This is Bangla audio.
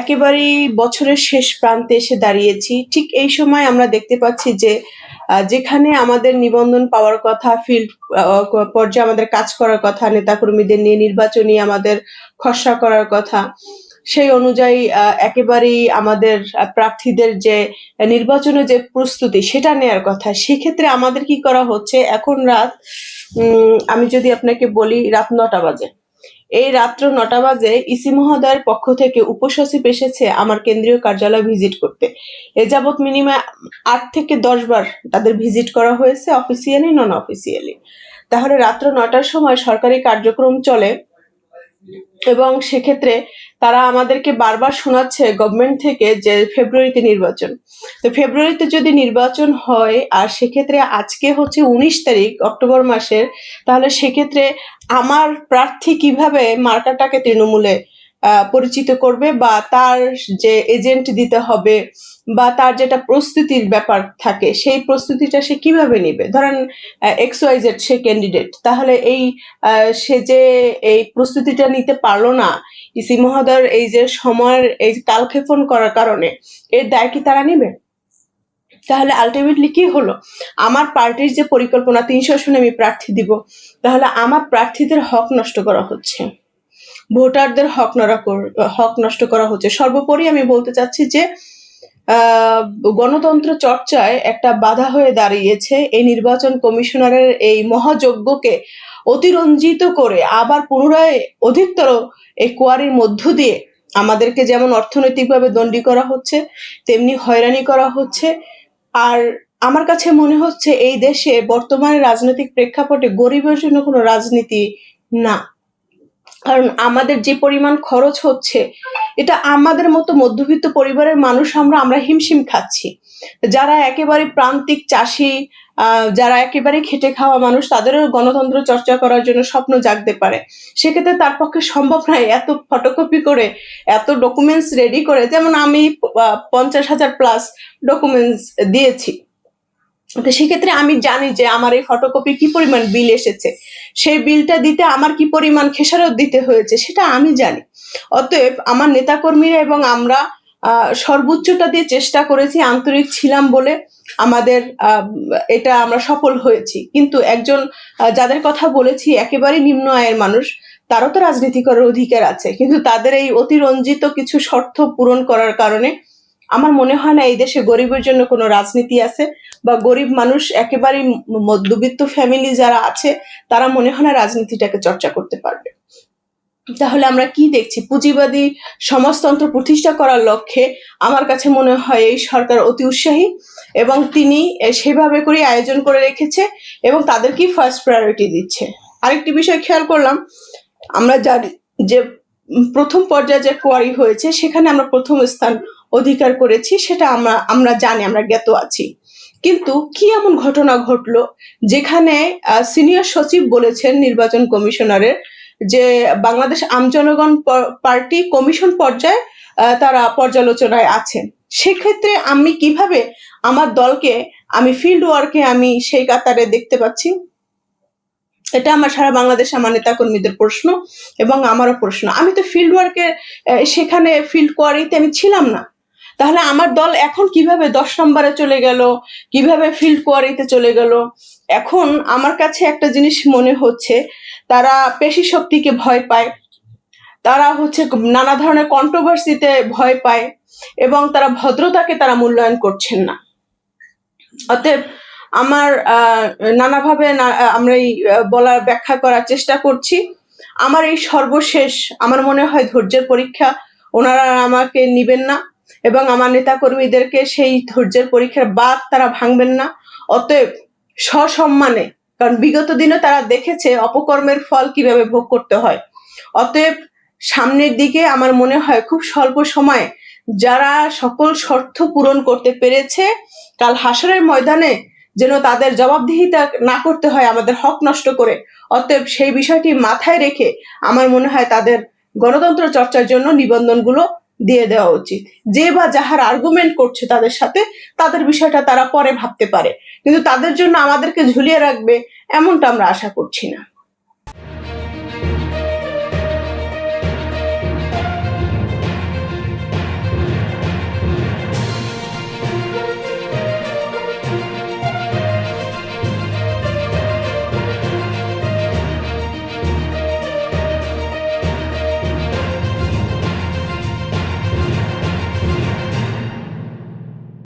একেবারেই বছরের শেষ প্রান্তে এসে দাঁড়িয়েছি। ঠিক এই সময় আমরা দেখতে পাচ্ছি যে যেখানে আমাদের নিবন্ধন পাওয়ার কথা ফিল্ড পর্যায়ে আমাদের কাজ করার কথা, নেতাকর্মীদের নিয়ে নির্বাচনী আমাদের খসড়া করার কথা, সেই অনুযায়ী একেবারেই আমাদের প্রার্থীদের যে নির্বাচনের যে প্রস্তুতি, সেটা নেয়ার কথা। সেক্ষেত্রে আমাদের কি করা হচ্ছে? এখন রাত আমি যদি আপনাকে বলি, রাত নটা বাজে। এই রাত্র নটা বাজে ইসি মহোদয়ের পক্ষ থেকে উপসচিব এসেছে আমার কেন্দ্রীয় কার্যালয় ভিজিট করতে। এ যাবৎ মিনিমাম আট থেকে দশ বার তাদের ভিজিট করা হয়েছে, অফিসিয়ালি নন অফিসিয়ালি তাহলে রাত্র নটার সময় সরকারি কার্যক্রম চলে। এবং সেক্ষেত্রে তারা আমাদেরকে বারবার শোনাচ্ছে গভর্নমেন্ট থেকে যে ফেব্রুয়ারিতে নির্বাচন। তো ফেব্রুয়ারিতে যদি নির্বাচন হয়, আর সেক্ষেত্রে আজকে হচ্ছে উনিশ তারিখ, অক্টোবর মাসের, তাহলে সেক্ষেত্রে আমার প্রার্থী কীভাবে মার্কাটাকে তৃণমূলে পরিচিত করবে বা তার যে এজেন্ট দিতে হবে বা তার যেটা প্রস্তুতির ব্যাপার থাকে, সেই প্রস্তুতিটা সে কীভাবে নেবে? ধরেন এক্স ওয়াই জেড সে ক্যান্ডিডেট তাহলে এই সে যে এই প্রস্তুতিটা নিতে পারল না, ইসি মহোদয়ের এই যে সময়ের, এই কালক্ষেপণ করার কারণে, এর দায় কি তারা নেবে? তাহলে আলটিমেটলি কি হলো? আমার পার্টির যে পরিকল্পনা, তিনশো আসনে আমি প্রার্থী দিব, তাহলে আমার প্রার্থীদের হক নষ্ট করা হচ্ছে। ভোটারদের হক কর- হক নষ্ট করা হচ্ছে। সর্বোপরি আমি বলতে চাচ্ছি যে গণতন্ত্র চর্চায় একটা বাধা হয়ে দাঁড়িয়েছে এই নির্বাচন কমিশনারের এই মহাযজ্ঞকে অতিরঞ্জিত করে আবার পুনরায় অধিকতর এই কোয়ারির মধ্য দিয়ে আমাদেরকে যেমন অর্থনৈতিকভাবে দণ্ডী করা হচ্ছে, তেমনি হয়রানি করা হচ্ছে। আর আমার কাছে মনে হচ্ছে এই দেশে বর্তমানে রাজনৈতিক প্রেক্ষাপটে গরিবের জন্য কোনো রাজনীতি না। কারণ আমাদের যে পরিমাণ খরচ হচ্ছে, এটা আমাদের মতো মধ্যবিত্ত পরিবারের মানুষ আমরা আমরা হিমশিম খাচ্ছি। যারা একেবারে প্রান্তিক চাষি যারা একেবারে খেটে খাওয়া মানুষ, তাদেরও গণতন্ত্র চর্চা করার জন্য স্বপ্ন জাগতে পারে। সেক্ষেত্রে তার পক্ষে সম্ভব নয় এত ফটোকপি করে, এত ডকুমেন্টস রেডি করে। যেমন আমি পঞ্চাশ হাজার প্লাস ডকুমেন্টস দিয়েছি। তো সেক্ষেত্রে আমি জানি যে আমার এই ফটোকপি কি পরিমাণ বিল এসেছে। সেই বিলটা দিতে আমার কি পরিমাণ খেসারত দিতে হয়েছে সেটা আমি জানি। অতএব আমার নেতাকর্মীরা এবং আমরা সর্বোচ্চটা দিয়ে চেষ্টা করেছি, আন্তরিক ছিলাম বলে আমাদের এটা আমরা সফল হয়েছি। কিন্তু একজন যাদের কথা বলেছি একেবারে নিম্ন আয়ের মানুষ, তারও তো রাজনীতি করার অধিকার আছে। কিন্তু তাদের এই অতিরঞ্জিত কিছু শর্ত পূরণ করার কারণে আমার মনে হয় না এই দেশে গরিবের জন্য কোনো রাজনীতি আছে বা গরিব মানুষ একেবারে মধ্যবিত্ত ফ্যামিলি যারা আছে, তারা মনে হয় না রাজনীতিটাকে চর্চা করতে পারবে। তাহলে আমরা কি দেখছি? পুঁজিবাদী সমাজতন্ত্র প্রতিষ্ঠা করার লক্ষ্যে আমার কাছে মনে হয় এই সরকার অতি উৎসাহী এবং তিনি সেভাবে করে আয়োজন করে রেখেছে এবং তাদেরকেই ফার্স্ট প্রায়োরিটি দিচ্ছে। আরেকটি বিষয় খেয়াল করলাম, আমরা জানি যে প্রথম পর্যায়ে যে কোয়ারি হয়েছে, সেখানে আমরা প্রথম স্থান অধিকার করেছি, সেটা আমরা আমরা জানি, আমরা জ্ঞাত আছি। কিন্তু কি এমন ঘটনা ঘটলো যেখানে সিনিয়র সচিব বলেছেন নির্বাচন কমিশনারের যে বাংলাদেশ আমজনগণ পার্টি কমিশন পর্যায়ে তারা পর্যালোচনায় আছেন। সেক্ষেত্রে আমি কীভাবে আমার দলকে, আমি ফিল্ড ওয়ার্কে আমি সেই কাতারে দেখতে পাচ্ছি? এটা আমার সারা বাংলাদেশ, আমার নেতাকর্মীদের প্রশ্ন এবং আমারও প্রশ্ন। আমি তো ফিল্ড ওয়ার্কে সেখানে ফিল্ড কোয়ারিতে আমি ছিলাম না। তাহলে আমার দল এখন কীভাবে দশ নম্বরে চলে গেল? কীভাবে ফিল্ড কোয়ারিতে চলে গেল? এখন আমার কাছে একটা জিনিস মনে হচ্ছে, তারা পেশি শক্তিকে ভয় পায়। তারা হচ্ছে নানা ধরনের কন্ট্রোভার্সিতে ভয় পায় এবং তারা ভদ্রতাকে তারা মূল্যায়ন করছেন না। অতএব আমার নানাভাবে আমরা এই বলার ব্যাখ্যা করার চেষ্টা করছি। আমার এই সর্বশেষ, আমার মনে হয় ধৈর্যের পরীক্ষা, ওনারা আমাকে নিবেন না। এবং আমার নেতা কর্মীদেরকে সেই ধৈর্যের পরীক্ষার বাদ তারা ভাঙবেন না। অতএব সসম্মানে, কারণ বিগত দিনে তারা দেখেছে অপকর্মের ফল কীভাবে ভোগ করতে হয়। অতএব সামনের দিকে আমার মনে হয় খুব স্বল্প সময়ে যারা সকল শর্ত পূরণ করতে পেরেছে, কাল হাসরের ময়দানে যেন তাদের জবাবদিহিতা না করতে হয়, আমাদের হক নষ্ট করে। অতএব সেই বিষয়টি মাথায় রেখে আমার মনে হয় তাদের গণতন্ত্র চর্চার জন্য নিবন্ধনগুলো দিয়ে দেওয়া উচিত। যে বা যাহার আর্গুমেন্ট করছে তাদের সাথে, তাদের বিষয়টা তারা পরে ভাবতে পারে। কিন্তু তাদের জন্য আমাদেরকে ঝুলিয়ে রাখবে, এমনটা আমরা আশা করছি না।